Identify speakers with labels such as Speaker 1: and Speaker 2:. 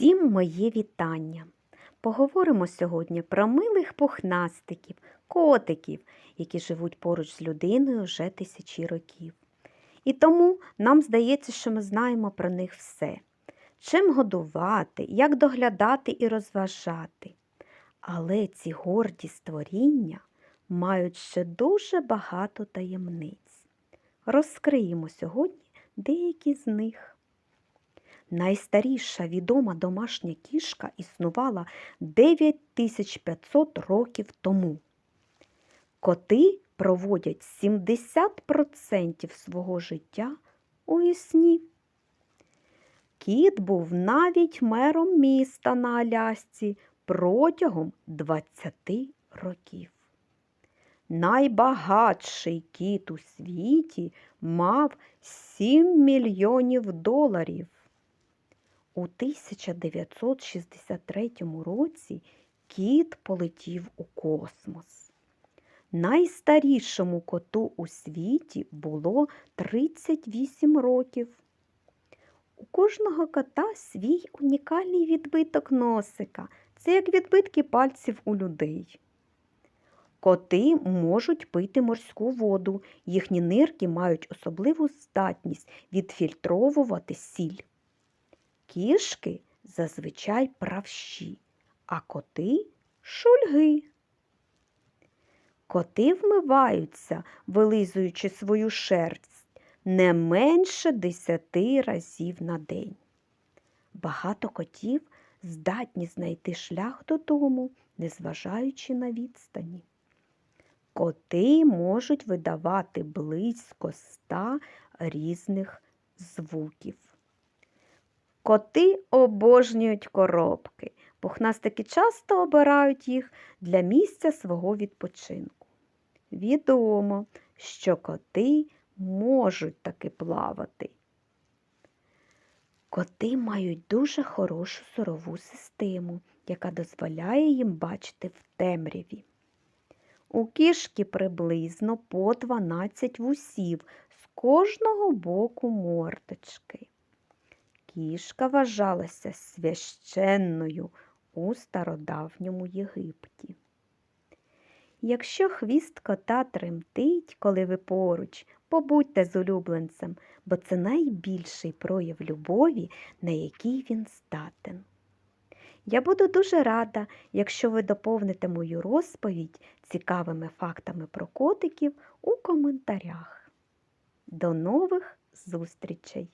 Speaker 1: Усім моє вітання. Поговоримо сьогодні про милих пухнастиків, котиків, які живуть поруч з людиною вже тисячі років. І тому нам здається, що ми знаємо про них все. Чим годувати, як доглядати і розважати. Але ці горді створіння мають ще дуже багато таємниць. Розкриємо сьогодні деякі з них. Найстаріша відома домашня кішка існувала 9500 років тому. Коти проводять 70% свого життя у сні. Кіт був навіть мером міста на Алясці протягом 20 років. Найбагатший кіт у світі мав 7 мільйонів доларів. У 1963 році кіт полетів у космос. Найстарішому коту у світі було 38 років. У кожного кота свій унікальний відбиток носика. Це як відбитки пальців у людей. Коти можуть пити морську воду. Їхні нирки мають особливу здатність відфільтровувати сіль. Кішки зазвичай правші, а коти шульги. Коти вмиваються, вилизуючи свою шерсть не менше десяти разів на день. Багато котів здатні знайти шлях додому, незважаючи на відстані. Коти можуть видавати близько ста різних звуків. Коти обожнюють коробки. Пухнастики часто обирають їх для місця свого відпочинку. Відомо, що коти можуть таки плавати. Коти мають дуже хорошу сорову систему, яка дозволяє їм бачити в темряві. У кішки приблизно по 12 вусів з кожного боку мордочки. Кішка вважалася священною у стародавньому Єгипті. Якщо хвіст кота тремтить, коли ви поруч, побудьте з улюбленцем, бо це найбільший прояв любові, на який він здатен. Я буду дуже рада, якщо ви доповните мою розповідь цікавими фактами про котиків у коментарях. До нових зустрічей!